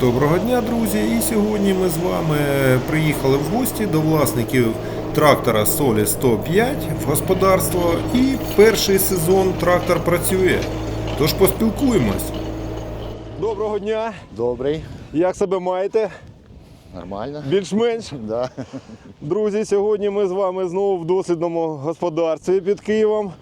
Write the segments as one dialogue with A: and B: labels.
A: Доброго дня, друзі! І сьогодні ми з вами приїхали в гості до власників трактора Солі 105 в господарство. І перший сезон трактор працює. Тож поспілкуємось.
B: Доброго дня!
C: Добрий,
B: Як себе маєте?
C: нормально.
B: Більш-менш.
C: Да.
B: Друзі, сьогодні ми з вами знову в дослідному господарстві під Києвом.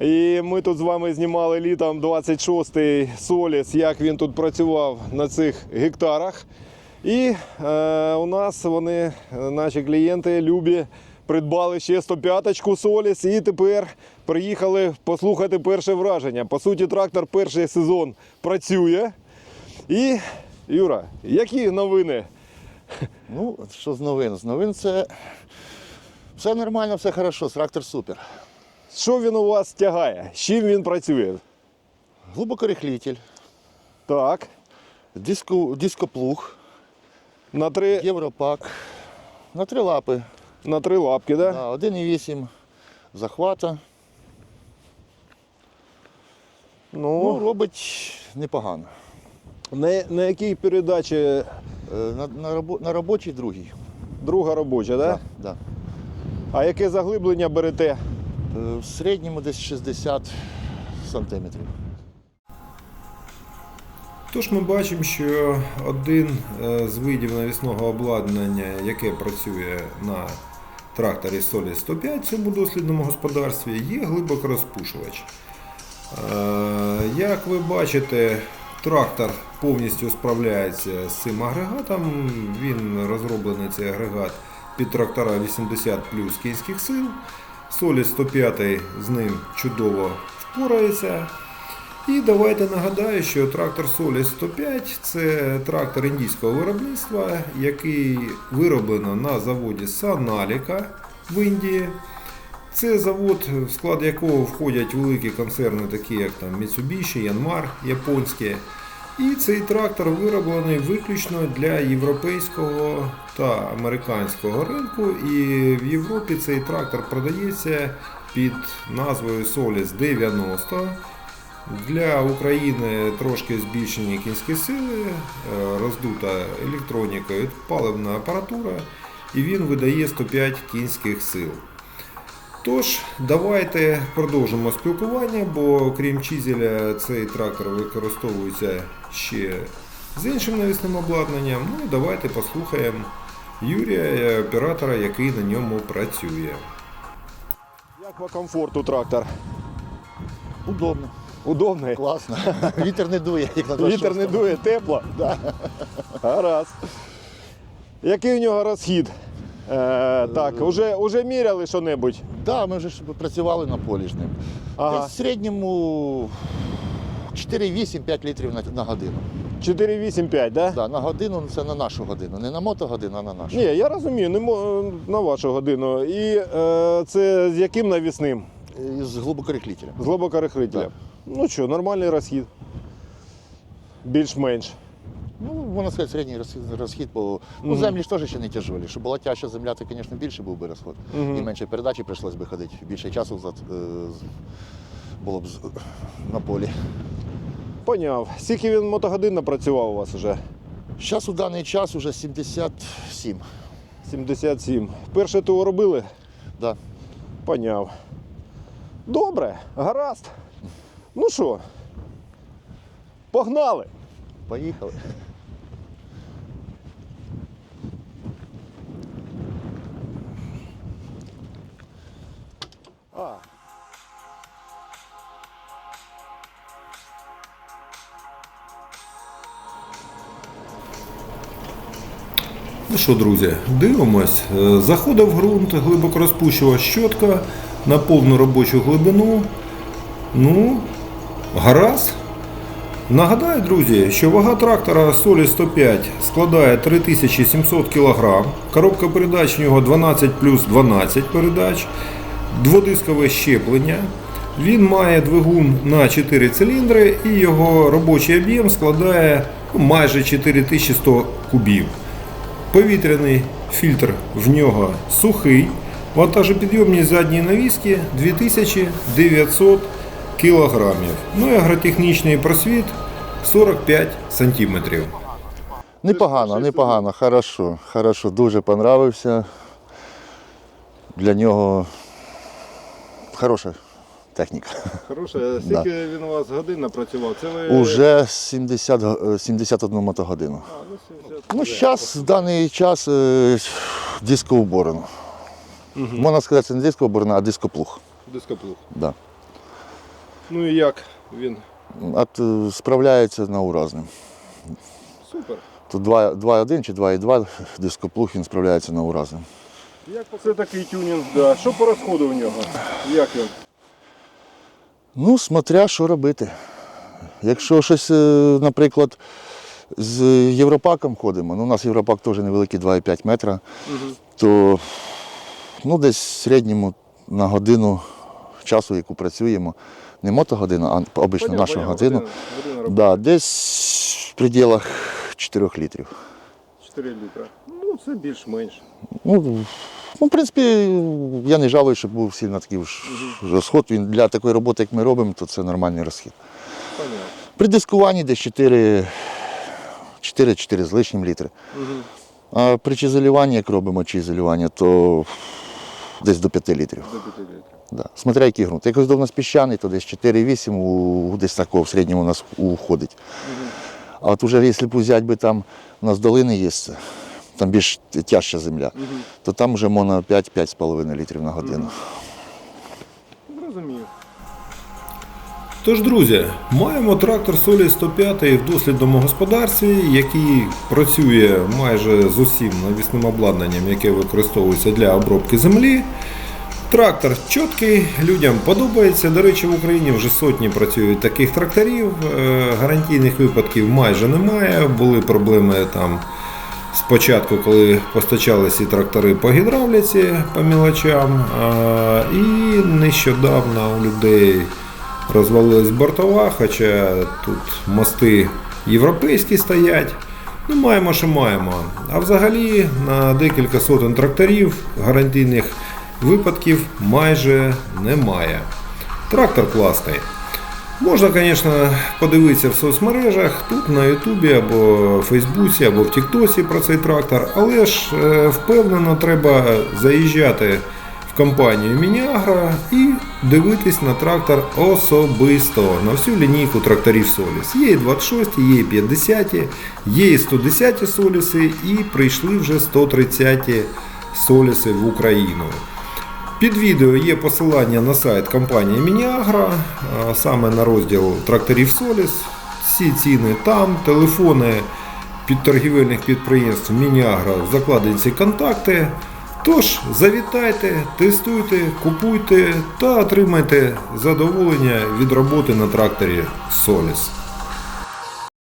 B: І ми тут з вами знімали літом 26-й Соліс, як він тут працював на цих гектарах. І е, у нас вони, наші клієнти, любі, придбали ще 105-ку Соліс і тепер приїхали послухати перше враження. По суті, трактор перший сезон працює. І, Юра, які новини?
C: Ну, що з новин? З новин це все нормально, все хорошо, трактор супер.
B: Що він у вас тягає? З чим він працює?
C: Глибокорихлитель,
B: Так,
C: диско, дископлуг,
B: на три,
C: європак, на три лапи.
B: на три лапки, да?
C: Да, 1,8 захвата. Ну,
B: Ну,
C: робить непогано.
B: на, на якій передачі
C: Е, На, на, робо- на робочий другий.
B: друга робоча, да?
C: Да, да.
B: А яке заглиблення берете?
C: Е, В середньому десь 60 сантиметрів.
A: Тож ми бачимо, що один е, з видів навісного обладнання, яке працює на тракторі Солі 105 в цьому дослідному господарстві, є глибокорозпушувач. Е, Як ви бачите, трактор повністю справляється з цим агрегатом. Він розроблений цей агрегат під трактора 80 плюс кінських сил. Солі 105 з ним чудово впорається. І давайте нагадаю, що трактор Солі 105 це трактор індійського виробництва, який вироблено на заводі Саналіка в Індії. Це завод, в склад якого входять великі концерни, такі як там Mitsubishi, Yanmar японські. І цей трактор вироблений виключно для європейського та американського ринку. І в Європі цей трактор продається під назвою Solis 90. Для України трошки збільшені кінські сили, е, роздута електроніка і паливна апаратура, і він видає 105 кінських сил. Тож, давайте продовжимо спілкування, бо крім чизеля, цей трактор використовується ще з іншим навісним обладнанням. Ну і давайте послухаємо Юрія, оператора, який на ньому працює.
B: Як по комфорту трактор?
C: Удобно,
B: Удобний?
C: класно. Вітер не дує, як на
B: Вітер не дує, тепло?
C: Да.
B: Гаразд. Який у нього розхід? Е, так, уже, уже міряли що-небудь?
C: Да, ми вже ж працювали на полі з ним.
B: Ага.
C: В середньому 4-8-5 літрів на, на годину.
B: 4,85, да?
C: Да, на годину це на нашу годину. Не на мотогодину, а на нашу.
B: Ні, я розумію, не мо- на вашу годину. І е, це з яким навісним?
C: І З глибокорихлителем.
B: З глибокорихлителем.
C: Так.
B: Ну що, нормальний розхід. Більш-менш.
C: Можна сказати, середній розхід, бо ну, землі ж теж ще не тяжелі. Щоб була тяжча земля, то, звісно, більше був би розход.
B: Мгм.
C: І менше передачі прийшлось би ходити. Більше часу за- е, було б на полі.
B: Поняв. Скільки він мотогодин напрацював у вас уже?
C: Зараз у даний час уже 77.
B: 77. Перше ТО робили?
C: Да.
B: Поняв. Добре, гаразд. Ну що, погнали.
C: Поїхали.
B: А.
A: Ну що, друзі, дивимось. Е, Заходив ґрунт, глибоко розпущував щотка на повну робочу глибину. Ну, гаразд. Нагадаю, друзі, що вага трактора Солі 105 складає 3700 кг. Коробка передач у нього 12 плюс 12 передач, дводискове щеплення. Він має двигун на 4 циліндри і його робочий об'єм складає ну, майже 4100 кубів. Повітряний фільтр в нього сухий. Вантажопідйомність задньої навіски 2900 кг. Ну і агротехнічний просвіт 45 см.
C: Непогано, непогано, хорошо, хорошо, дуже понравився. Для нього хороша техніка.
B: Хороше, скільки він у вас годин напрацював? Це ви
C: Уже 70, е, 71 мотогодину.
B: А, ну, 70.
C: Ну, зараз, в даний час е, дискову борону. Можна сказати, це не дисковобороне, а дископлуг.
B: Дископлуг.
C: Да.
B: Ну і як він?
C: От, е, справляється на уразним.
B: Супер.
C: Тут 2,1 чи 2,2 дископлуг, він справляється на уразним.
B: Як це такий тюнінг, да. Що по розходу у нього? Як він?
C: Ну, смотря що робити. Якщо щось, е, наприклад, з Європаком ходимо, ну у нас Європак теж невеликий 2,5 метра, то ну, десь в середньому на годину часу, яку працюємо, не мотогодину, а обично
B: Поняв,
C: нашу годину,
B: година- година
C: да, десь в пределах 4 літрів.
B: 4 літра. Ну, це більш-менш.
C: Ну, ну, в принципі, я не жалую, щоб був сильно такий ж розход. Він для такої роботи, як ми робимо, то це нормальний розхід.
B: Понятно.
C: При дискуванні десь 4, 4, з лишнім літри. А при чизелюванні, як робимо чизелювання, то десь до 5 літрів.
B: До 5 літрів.
C: Да. Смотря який ґрунт. Якось до нас піщаний, то десь 4-8, у- десь такого в середньому у нас уходить. А от уже якщо б взяти би там, у нас долини є, там більш тяжча земля, то там вже можна 5-5,5 літрів на годину.
B: Зрозумів.
A: Тож, друзі, маємо трактор Солі 105 в дослідному господарстві, який працює майже з усім навісним обладнанням, яке використовується для обробки землі. Трактор чіткий, людям подобається. До речі, в Україні вже сотні працюють таких тракторів. Е, Гарантійних випадків майже немає. Були проблеми там спочатку, коли постачали ці трактори по гідравліці, по мілочам. І нещодавно у людей розвалилась бортова, хоча тут мости європейські стоять. Ну, маємо, що маємо. А взагалі на декілька сотень тракторів гарантійних випадків майже немає. Трактор класний. Можна, звісно, подивитися в соцмережах, тут на Ютубі або в Фейсбуці, або в Тіктосі про цей трактор, але ж е, впевнено треба заїжджати в компанію Мініагро і дивитись на трактор особисто на всю лінійку тракторів Соліс. Є і 26, є і 50, є і 110 Соліси, і прийшли вже 130 Соліси в Україну. Під відео є посилання на сайт компанії Мініагра, саме на розділ тракторів Соліс. Всі ціни там, телефони під торгівельних підприємств Мініагра закладені ці контакти. Тож завітайте, тестуйте, купуйте та отримайте задоволення від роботи на тракторі Соліс.